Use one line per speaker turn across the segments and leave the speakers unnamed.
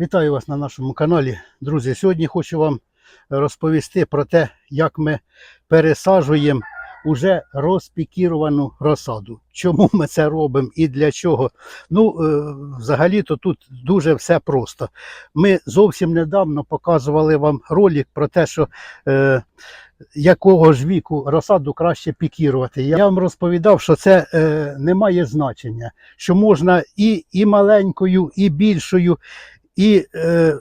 Вітаю вас на нашому каналі. Друзі, сьогодні хочу вам розповісти про те, як ми пересаджуємо уже розпікіровану розсаду. Чому ми це робимо і для чого? Ну, е, взагалі-то тут дуже все просто. Ми зовсім недавно показували вам ролик про те, що е, якого ж віку розсаду краще пікірувати. Я вам розповідав, що це е, не має значення, що можна і, і маленькою, і більшою. І е,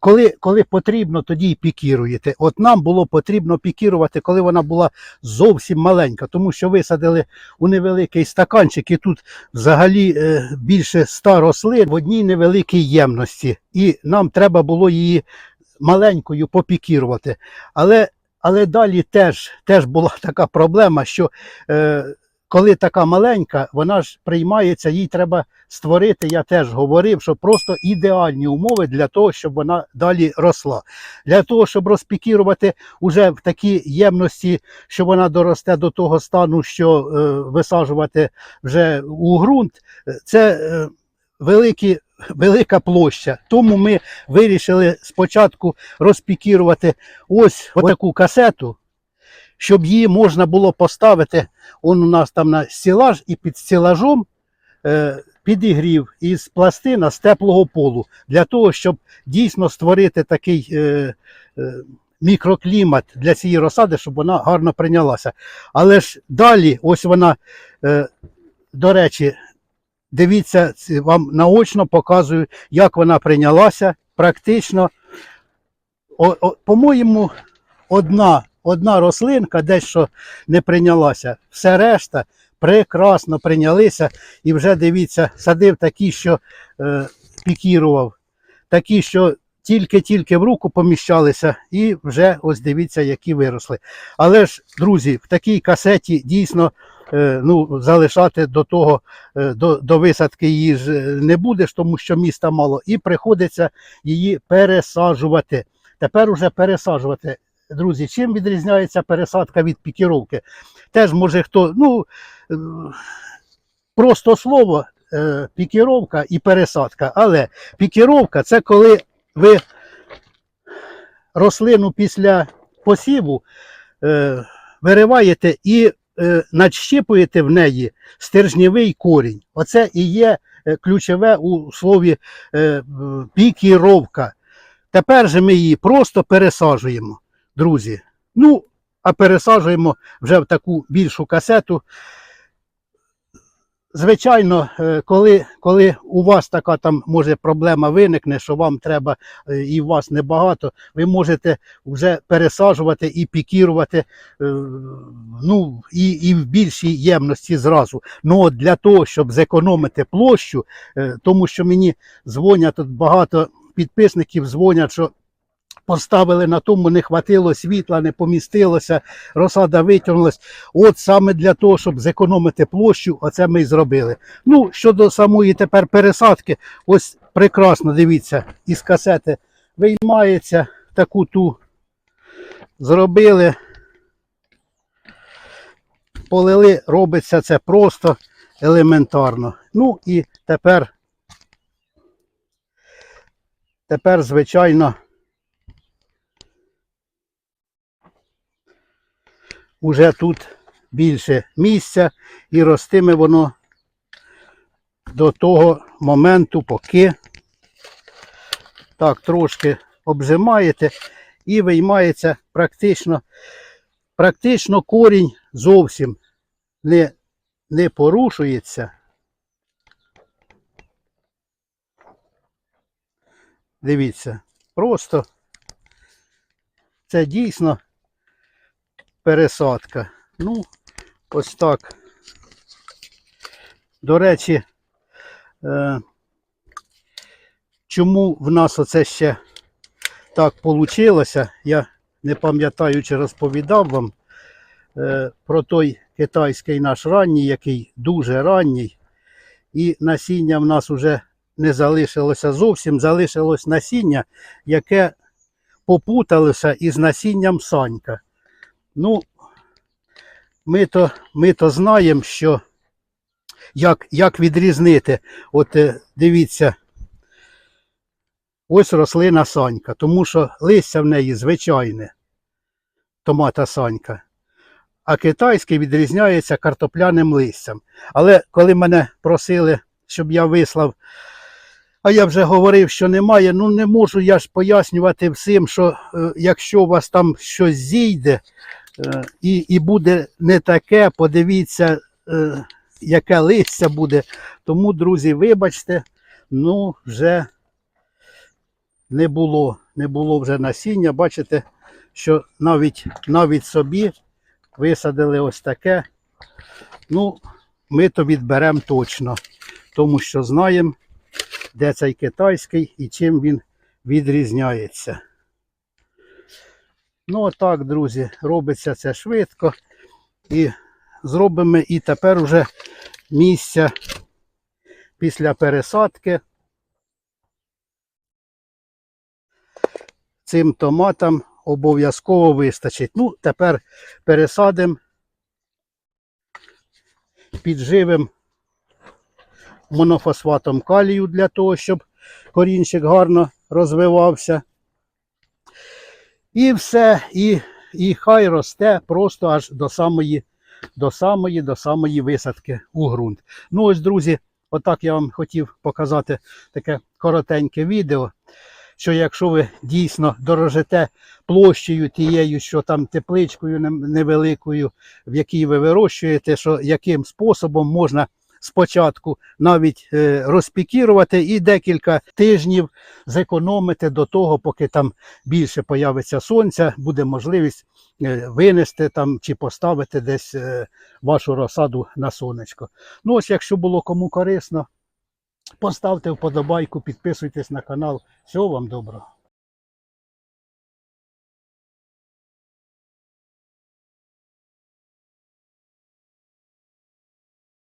коли, коли потрібно, тоді й пікіруєте. От нам було потрібно пікірувати, коли вона була зовсім маленька, тому що висадили у невеликий стаканчик, і тут взагалі е, більше ста рослин в одній невеликій ємності. І нам треба було її маленькою попікірувати. Але, але далі теж, теж була така проблема, що е, коли така маленька, вона ж приймається, їй треба створити, я теж говорив, що просто ідеальні умови для того, щоб вона далі росла. Для того, щоб розпікірувати уже в такій ємності, що вона доросте до того стану, що е, висаджувати вже у ґрунт, це е, великі. Велика площа. Тому ми вирішили спочатку розпікірувати ось таку касету, щоб її можна було поставити. Он у нас там на стілаж і під стілажом е, підігрів із пластина з теплого полу для того, щоб дійсно створити такий е, е, мікроклімат для цієї розсади, щоб вона гарно прийнялася. Але ж далі, ось вона, до речі, дивіться, вам наочно показую, як вона прийнялася практично. По-моєму, одна, одна рослинка дещо не прийнялася. Все решта прекрасно прийнялися. І вже дивіться, садив такі, що е, пікірував, такі, що тільки-тільки в руку поміщалися, і вже ось дивіться, які виросли. Але ж, друзі, в такій касеті дійсно е, ну, залишати до того, е, до, до висадки її ж е, не будеш, тому що міста мало, і приходиться її пересаджувати. Тепер уже пересаджувати. Друзі, чим відрізняється пересадка від пікіровки? Теж може хто, ну е, просто слово е, пікіровка і пересадка. Але пікіровка це коли ви рослину після посіву е, вириваєте і надщипуєте в неї стержнєвий корінь. Оце і є ключове у слові пікіровка. Тепер же ми її просто пересаджуємо, друзі. Ну, а пересаджуємо вже в таку більшу касету. Звичайно, е, коли, коли у вас така там може проблема виникне, що вам треба е, і у вас небагато, ви можете вже пересаджувати і пікірувати е, ну, і, і в більшій ємності зразу. Ну от для того, щоб зекономити площу, тому що мені дзвонять тут багато підписників дзвонять, що поставили на тому, не хватило світла, не помістилося, розсада витягнулась. От саме для того, щоб зекономити площу, оце ми і зробили. Ну, щодо самої тепер пересадки, ось прекрасно, дивіться, із касети виймається таку ту, зробили, полили, робиться це просто елементарно. Ну і тепер, тепер, звичайно, уже тут більше місця і ростиме воно до того моменту, поки так трошки обжимаєте і виймається практично, практично корінь зовсім не, не порушується. Дивіться, просто це дійсно пересадка. Ну, ось так. До речі, е, чому в нас оце ще так вийшло, я не пам'ятаю, чи розповідав вам е, про той китайський наш ранній, який дуже ранній. І насіння в нас вже не залишилося зовсім, залишилось насіння, яке попуталося із насінням санька. Ну, ми то, ми то знаємо, що як, як відрізнити. От е, дивіться, ось рослина санька, тому що листя в неї звичайне, томата санька. А китайський відрізняється картопляним листям. Але коли мене просили, щоб я вислав, а я вже говорив, що немає, ну не можу я ж пояснювати всім, що е, якщо у вас там щось зійде і, і буде не таке, подивіться, е, яке листя буде. Тому, друзі, вибачте, ну вже не було, не було вже насіння. Бачите, що навіть, навіть собі висадили ось таке. Ну, ми то відберемо точно, тому що знаємо, де цей китайський і чим він відрізняється. Ну, отак, друзі, робиться це швидко. І зробимо і тепер уже місця після пересадки. Цим томатам обов'язково вистачить. Ну, тепер пересадимо, підживимо монофосфатом калію для того, щоб корінчик гарно розвивався. І все, і, і хай росте просто аж до самої, до самої, до самої висадки у ґрунт. Ну ось, друзі, отак я вам хотів показати таке коротеньке відео. Що якщо ви дійсно дорожите площею тією, що там тепличкою невеликою, в якій ви вирощуєте, що яким способом можна спочатку навіть е, розпікірувати і декілька тижнів зекономити до того, поки там більше появиться сонця, буде можливість е, винести там чи поставити десь е, вашу розсаду на сонечко. Ну ось, якщо було кому корисно, поставте вподобайку, підписуйтесь на канал. Всього вам доброго.